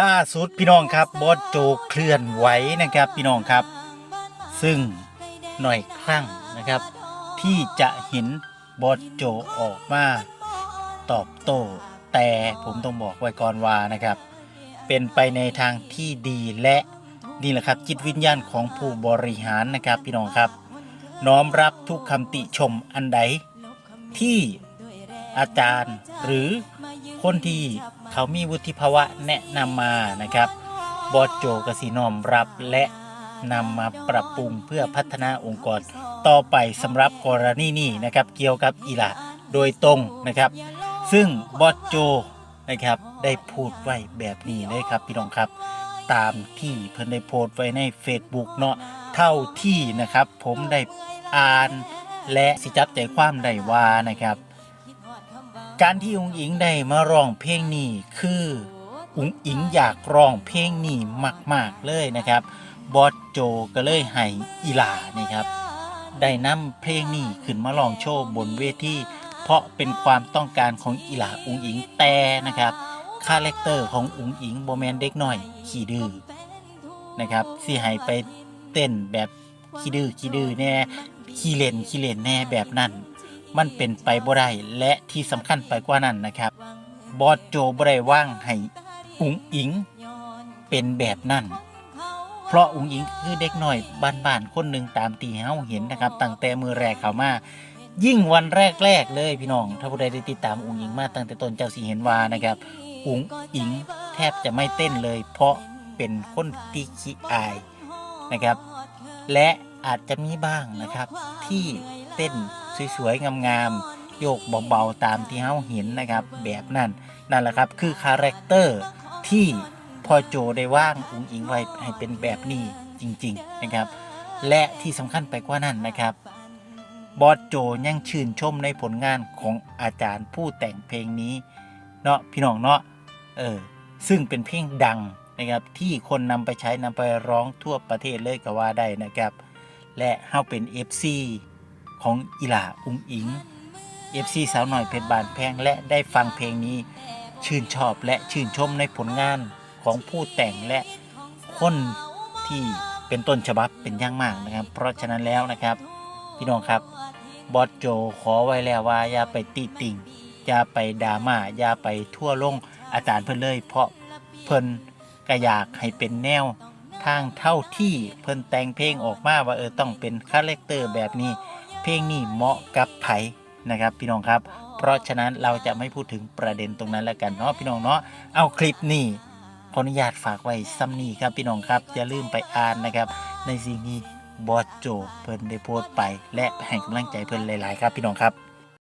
ล่าสุดพี่น้องครับบอสโจเคลื่อนไหวนะครับพี่น้องครับ ซึ่งหน่อยครั้งนะครับ ที่จะเห็นบอสโจออกมาตอบโต้แต่ผมต้องบอกไว้ก่อนว่านะครับ เป็นไปในทางที่ดีและนี่แหละครับจิตวิญญาณของผู้บริหารนะครับพี่น้องครับ น้อมรับทุกคำติชมอันใดที่อาจารย์หรือคนที่ เขามีวุฒิภาวะแนะนำมานะครับบอสโจกสินอมรับและนำมาปรับปรุงเพื่อพัฒนาองค์กร ต่อไปสำหรับกรณีนี้นะครับเกี่ยวกับอิหร่านโดยตรงนะครับ ซึ่งบอสโจนะครับได้พูดไว้แบบนี้เลยครับพี่น้องครับ ตามที่เพิ่นได้โพสต์ไว้ใน Facebook เนาะเท่าที่นะครับผมได้อ่านและสิจับใจความได้ว่านะครับ การที่อุ๋งอิงได้มาร้องเพลงนี้คืออุ๋งอิงอยากร้องเพลงนี้มาก ๆ เลยนะครับ บอสโจก็เลยให้อีหลานี่ครับ ได้นำเพลงนี้ขึ้นมาร้องโชว์บนเวทีเพราะเป็นความต้องการของอีหลาอุ๋งอิงแต่นะครับคาแรคเตอร์ของอุ๋งอิงโบแมนเด็กหน้อยขี้ดื้อนะครับสิให้ไปเต้นแบบขี้ดื้อขี้ดื้อแน่ขี้เล่นขี้เล่นแน่แบบนั้น มันเป็นไปบ่ได้และที่สำคัญไปกว่านั้นนะครับ บอสโจบ่ได้ว่างให้อุ๋งอิงเป็นแบบนั้น เพราะอุ๋งอิงคือเด็กหน้อยบ้านๆคนหนึ่งตามตีเฮาเห็นนะครับ ตั้งแต่มือแรกเขามายิ่งวันแรก ๆ เลยพี่น้อง ถ้าผู้ใดได้ติดตามอุ๋งอิงมาตั้งแต่ต้นเจ้าสีเห็นว่านะครับอุ๋งอิงแทบจะไม่เต้นเลย เพราะเป็นคนที่ขี้อายนะครับ และอาจจะมีบ้างนะครับที่ เต้นสวยๆงามๆโยกเบาๆตามที่เฮาเห็นนะครับ แบบนั้นนั่นแหละครับคือคาแรคเตอร์ที่พอโจได้ว่างอุ๋งอิงไว้ให้เป็นแบบนี้จริง ๆนะครับ และที่สำคัญไปกว่านั้นนะครับบอสโจยังชื่นชมในผลงานของอาจารย์ผู้แต่งเพลงนี้เนาะพี่น้องเนาะเออซึ่งเป็นเพลงดังนะครับที่คนนำไปใช้นำไปร้องทั่วประเทศเลยก็ว่าได้นะครับ และเฮาเป็น FC ของอีหลาอุงอิง FC สาวหน่อยเพชรบานแพงและได้ฟังเพลงนี้ ชื่นชอบและชื่นชมในผลงานของผู้แต่งและคนที่เป็นต้นฉบับเป็นอย่างมากนะครับ เพราะฉะนั้นแล้วนะครับ พี่น้องครับบอสโจขอไว้แล้วว่าอย่าไปตีติ่งอย่าไปดราม่าอย่าไปทั่วลงอาจารย์เพิ่นเลย เพราะเพิ่นก็อยากให้เป็นแนวทางเท่าที่เพิ่นแต่งเพลงออกมาว่าเออต้องเป็นคาแรคเตอร์แบบนี้ เพลงนี้เหมาะกับไผนะครับพี่น้องครับ เพราะฉะนั้นเราจะไม่พูดถึงประเด็นตรงนั้นแล้วกันเนาะพี่น้องเนาะเอาคลิปนี้ขออนุญาตฝากไว้ซ้ำนี้ครับพี่น้องครับอย่าลืมไปอ่านนะครับ ในสิ่งที่บอสโจเพิ่นได้โพสต์ไป และให้กำลังใจเพิ่นหลาย ๆ ครับพี่น้องครับ